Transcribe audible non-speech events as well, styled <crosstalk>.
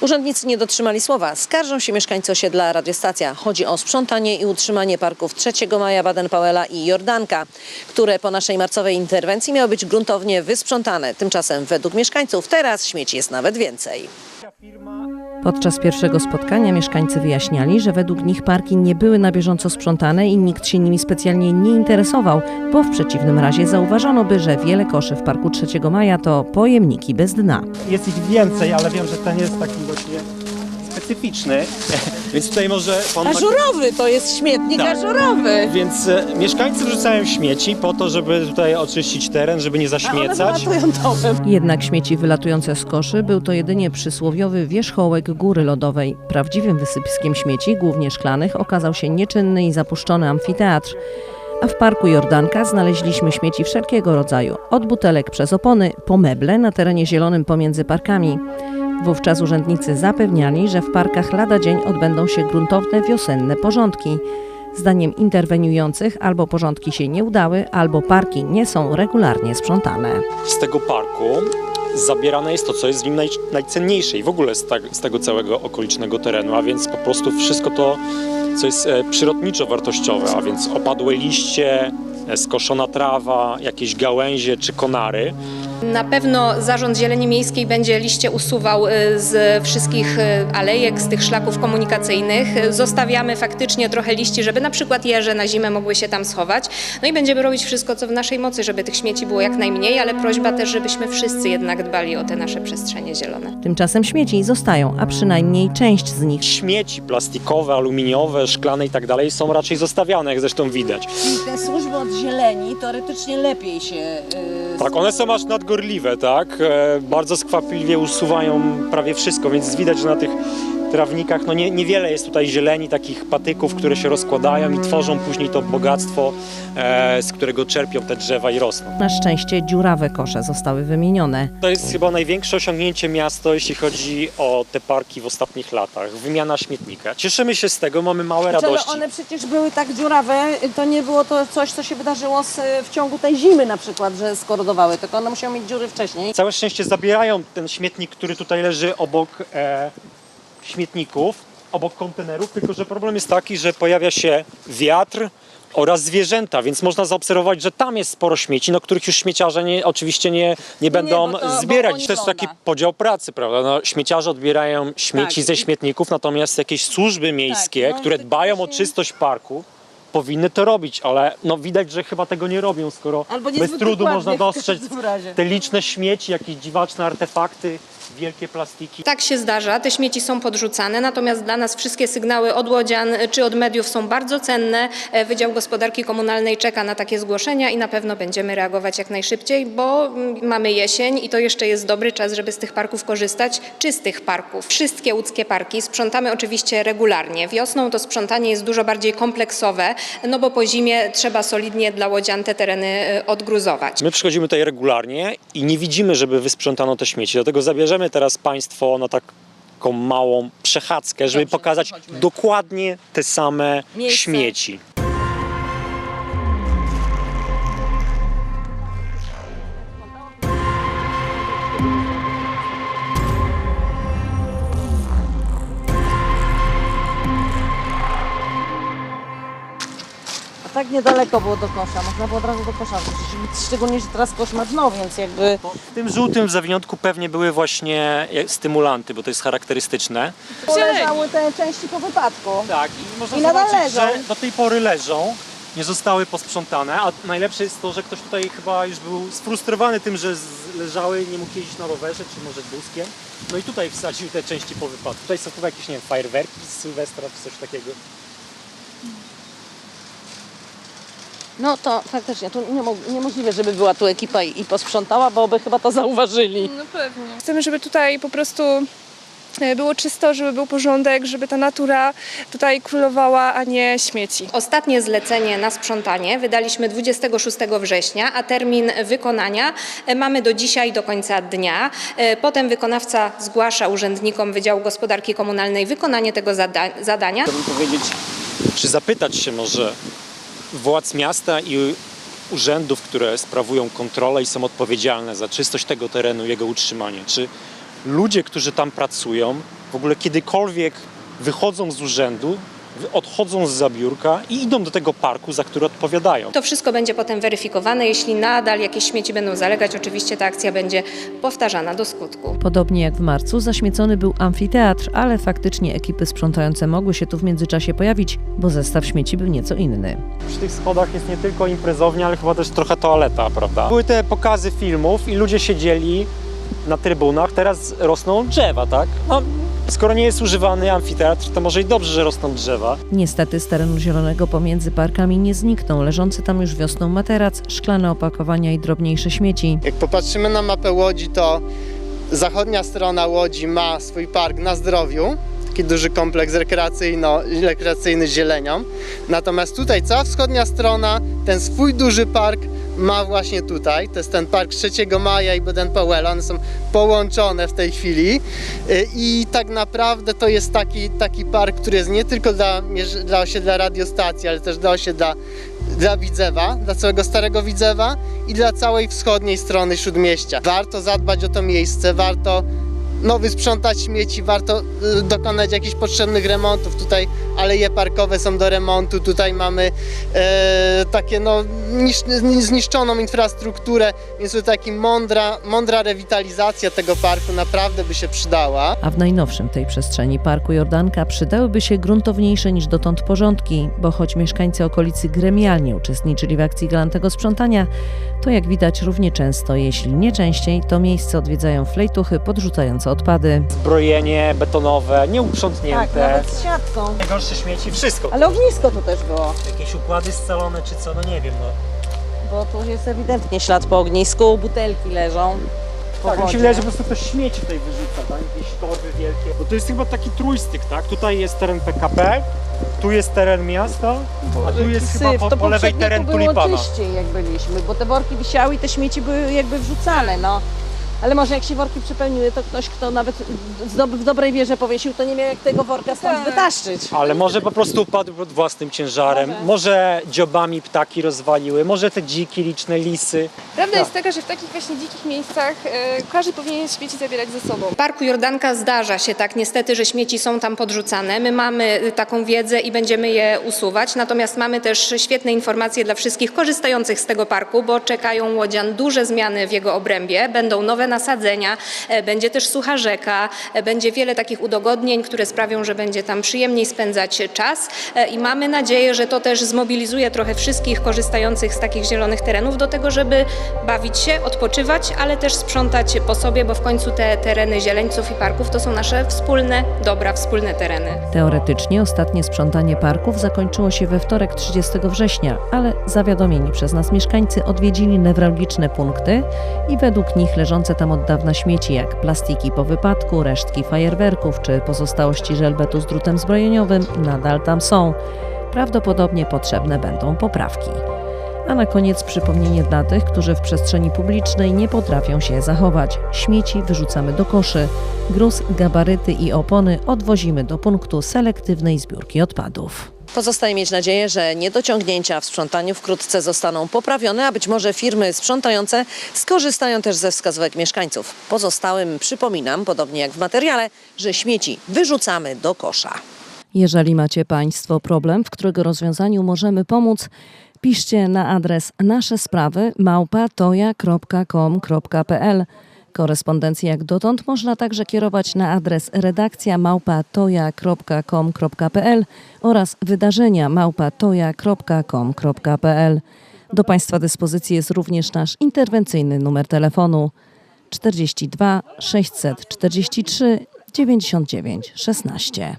Urzędnicy nie dotrzymali słowa. Skarżą się mieszkańcy osiedla Radiostacja. Chodzi o sprzątanie i utrzymanie parków 3 maja Baden-Powella i Jordanka, które po naszej marcowej interwencji miały być gruntownie wysprzątane. Tymczasem według mieszkańców teraz śmieci jest nawet więcej. Podczas pierwszego spotkania mieszkańcy wyjaśniali, że według nich parki nie były na bieżąco sprzątane i nikt się nimi specjalnie nie interesował, bo w przeciwnym razie zauważono by, że wiele koszy w parku 3 maja to pojemniki bez dna. Jest ich więcej, ale wiem, że ten jest taki właśnie specyficzny, <laughs> więc tutaj może pan... Ażurowy to jest śmietnik Tak. ażurowy. Więc e, mieszkańcy wrzucają śmieci po to, żeby tutaj oczyścić teren, żeby nie zaśmiecać. Jednak śmieci wylatujące z koszy był to jedynie przysłowiowy wierzchołek góry lodowej. Prawdziwym wysypiskiem śmieci, głównie szklanych, okazał się nieczynny i zapuszczony amfiteatr. A w parku Jordanka znaleźliśmy śmieci wszelkiego rodzaju, od butelek przez opony po meble na terenie zielonym pomiędzy parkami. Wówczas urzędnicy zapewniali, że w parkach lada dzień odbędą się gruntowne wiosenne porządki. Zdaniem interweniujących albo porządki się nie udały, albo parki nie są regularnie sprzątane. Z tego parku zabierane jest to, co jest w nim naj, najcenniejsze i w ogóle z, tak, z tego całego okolicznego terenu, a więc po prostu wszystko to, co jest e, przyrodniczo wartościowe, a więc opadłe liście, e, skoszona trawa, jakieś gałęzie czy konary. Na pewno Zarząd Zieleni Miejskiej będzie liście usuwał y, z wszystkich y, alejek, z tych szlaków komunikacyjnych. Zostawiamy faktycznie trochę liści, żeby na przykład jeże na zimę mogły się tam schować. No i będziemy robić wszystko, co w naszej mocy, żeby tych śmieci było jak najmniej, ale prośba też, żebyśmy wszyscy jednak dbali o te nasze przestrzenie zielone. Tymczasem śmieci zostają, a przynajmniej część z nich. Śmieci plastikowe, aluminiowe, szklane i tak dalej są raczej zostawiane, jak zresztą widać. I te służby od zieleni teoretycznie lepiej się. Yy, Tak, one są aż nadgorliwe, tak? E, bardzo skwapliwie usuwają prawie wszystko, więc widać, że na tych trawnikach no nie, niewiele jest tutaj zieleni, takich patyków, które się rozkładają i tworzą później to bogactwo, e, z którego czerpią te drzewa i rosną. Na szczęście dziurawe kosze zostały wymienione. To jest chyba największe osiągnięcie miasta, jeśli chodzi o te parki w ostatnich latach. Wymiana śmietnika. Cieszymy się z tego, mamy małe Ale radości. one przecież były tak dziurawe, to nie było to coś, co się wydarzyło z, w ciągu tej zimy na przykład, że skorodowały, tylko one musiały mieć dziury wcześniej. Całe szczęście zabierają ten śmietnik, który tutaj leży obok e, śmietników, obok kontenerów, tylko że problem jest taki, że pojawia się wiatr oraz zwierzęta, więc można zaobserwować, że tam jest sporo śmieci, no których już śmieciarze nie, oczywiście nie, nie będą bo to- zbierać. To jest taki podział pracy, prawda? No, śmieciarze odbierają śmieci Tak. ze śmietników, natomiast jakieś służby miejskie, no, które dbają o czystość parku, powinny to robić, ale no widać, że chyba tego nie robią, skoro Albo bez trudu można dostrzec te liczne śmieci, jakieś dziwaczne artefakty, wielkie plastiki. Tak się zdarza, te śmieci są podrzucane, natomiast dla nas wszystkie sygnały od łodzian czy od mediów są bardzo cenne. E, Wydział Gospodarki Komunalnej czeka na takie zgłoszenia i na pewno będziemy reagować jak najszybciej, bo mm, mamy jesień i to jeszcze jest dobry czas, żeby z tych parków korzystać, czystych parków. Wszystkie łódzkie parki sprzątamy oczywiście regularnie. Wiosną to sprzątanie jest dużo bardziej kompleksowe, no bo po zimie trzeba solidnie dla łodzian te tereny e, odgruzować. My przychodzimy tutaj regularnie i nie widzimy, żeby wysprzątano te śmieci. Dlatego zabierzemy teraz Państwo na taką małą przechadzkę, żeby Dobrze, pokazać dokładnie te same Miejsce. śmieci. Tak niedaleko było do kosza, można było od razu do kosza wrzucić. Szczególnie, że teraz kosz ma dno, więc jakby... W tym żółtym zawiniątku pewnie były właśnie e, stymulanty, bo to jest charakterystyczne. Leżały te części po wypadku. Tak, i można I nadal zobaczyć, leżą. że do tej pory leżą, nie zostały posprzątane, a najlepsze jest to, że ktoś tutaj chyba już był sfrustrowany tym, że leżały, nie mógł jeździć na rowerze, czy może wózkiem. No i tutaj wsadził te części po wypadku. Tutaj są chyba jakieś, nie wiem, fajerwerki z Sylwestra, czy coś takiego. No to faktycznie, tu nie mo- niemożliwe, żeby była tu ekipa i, i posprzątała, bo by chyba to zauważyli. No pewnie. Chcemy, żeby tutaj po prostu e, było czysto, żeby był porządek, żeby ta natura tutaj królowała, a nie śmieci. Ostatnie zlecenie na sprzątanie wydaliśmy 26 września, a termin wykonania e, mamy do dzisiaj, do końca dnia. E, Potem wykonawca zgłasza urzędnikom Wydziału Gospodarki Komunalnej wykonanie tego zada- zadania. Chciałbym powiedzieć, czy zapytać się może władz miasta i urzędów, które sprawują kontrolę i są odpowiedzialne za czystość tego terenu, jego utrzymanie. Czy ludzie, którzy tam pracują, w ogóle kiedykolwiek wychodzą z urzędu, odchodzą z zabiórka i idą do tego parku, za który odpowiadają. To wszystko będzie potem weryfikowane. Jeśli nadal jakieś śmieci będą zalegać, oczywiście ta akcja będzie powtarzana do skutku. Podobnie jak w marcu zaśmiecony był amfiteatr, ale faktycznie ekipy sprzątające mogły się tu w międzyczasie pojawić, bo zestaw śmieci był nieco inny. Przy tych schodach jest nie tylko imprezownia, ale chyba też trochę toaleta, prawda? Były te pokazy filmów i ludzie siedzieli na trybunach, teraz rosną drzewa, tak? No, skoro nie jest używany amfiteatr, to może i dobrze, że rosną drzewa. Niestety z terenu zielonego pomiędzy parkami nie zniknął leżący tam już wiosną materac, szklane opakowania i drobniejsze śmieci. Jak popatrzymy na mapę Łodzi, to zachodnia strona Łodzi ma swój park na zdrowiu, taki duży kompleks rekreacyjny z zielenią. Natomiast tutaj cała wschodnia strona, ten swój duży park ma właśnie tutaj. To jest ten park 3 maja i Baden-Powella. One są połączone w tej chwili. Y, I tak naprawdę to jest taki, taki park, który jest nie tylko dla, dla osiedla radiostacji, ale też dla osiedla dla Widzewa, dla całego Starego Widzewa i dla całej wschodniej strony Śródmieścia. Warto zadbać o to miejsce, warto no, wysprzątać śmieci, warto y, dokonać jakichś potrzebnych remontów. Tutaj aleje parkowe są do remontu, tutaj mamy e, takie no, nisz- zniszczoną infrastrukturę, więc tutaj taki mądra, mądra rewitalizacja tego parku naprawdę by się przydała. A w najnowszym tej przestrzeni Parku Jordanka przydałyby się gruntowniejsze niż dotąd porządki, bo choć mieszkańcy okolicy gremialnie uczestniczyli w akcji galantego sprzątania, to jak widać równie często, jeśli nie częściej, to miejsce odwiedzają flejtuchy podrzucające odpady. Zbrojenie betonowe, Tak, nieuprzątnięte, nawet z siatką. najgorsze śmieci, wszystko. Ale ognisko tu też było, Jakieś układy scalone czy co, no nie wiem, no. bo tu jest ewidentnie ślad po ognisku, butelki leżą. po Tak, mi się wydaje, że po prostu ktoś śmieci tutaj wyrzuca, tak? Jakieś torby wielkie. Bo to jest chyba taki trójstyk, tak? Tutaj jest teren PKP, tu jest teren miasta, a tu jest chyba Syf, po, to po lewej teren tu było tulipana. czyściej jak byliśmy, bo te worki wisiały i te śmieci były jakby wrzucane, no. Ale może jak się worki przepełniły, to ktoś, kto nawet w, dob- w dobrej wierze powiesił, to nie miał jak tego worka stąd Tak. wytaszczyć. Ale może po prostu upadł pod własnym ciężarem, Może. może dziobami ptaki rozwaliły, może te dziki, liczne lisy. Prawda jest taka, że w takich właśnie dzikich miejscach e, każdy powinien śmieci zabierać ze sobą. W Parku Jordanka zdarza się tak niestety, że śmieci są tam podrzucane. My mamy y, taką wiedzę i będziemy je usuwać. Natomiast mamy też świetne informacje dla wszystkich korzystających z tego parku, bo czekają łodzian duże zmiany w jego obrębie. Będą nowe nasadzenia, e, będzie też sucha rzeka, e, będzie wiele takich udogodnień, które sprawią, że będzie tam przyjemniej spędzać czas. E, I mamy nadzieję, że to też zmobilizuje trochę wszystkich korzystających z takich zielonych terenów do tego, żeby bawić się, odpoczywać, ale też sprzątać po sobie, bo w końcu te tereny zieleńców i parków to są nasze wspólne dobra, wspólne tereny. Teoretycznie ostatnie sprzątanie parków zakończyło się we wtorek 30 września, ale zawiadomieni przez nas mieszkańcy odwiedzili newralgiczne punkty i według nich leżące tam od dawna śmieci jak plastiki po wypadku, resztki fajerwerków czy pozostałości żelbetu z drutem zbrojeniowym nadal tam są. Prawdopodobnie potrzebne będą poprawki. A na koniec przypomnienie dla tych, którzy w przestrzeni publicznej nie potrafią się zachować. Śmieci wyrzucamy do koszy. Gruz, gabaryty i opony odwozimy do punktu selektywnej zbiórki odpadów. Pozostaje mieć nadzieję, że niedociągnięcia w sprzątaniu wkrótce zostaną poprawione, a być może firmy sprzątające skorzystają też ze wskazówek mieszkańców. Pozostałym przypominam, podobnie jak w materiale, że śmieci wyrzucamy do kosza. Jeżeli macie Państwo problem, w którego rozwiązaniu możemy pomóc, piszcie na adres nasze sprawy małpatoja.com.pl. Korespondencję jak dotąd można także kierować na adres redakcja małpatoja.com.pl oraz wydarzenia małpatoja.com.pl. Do Państwa dyspozycji jest również nasz interwencyjny numer telefonu 42 643 99 16.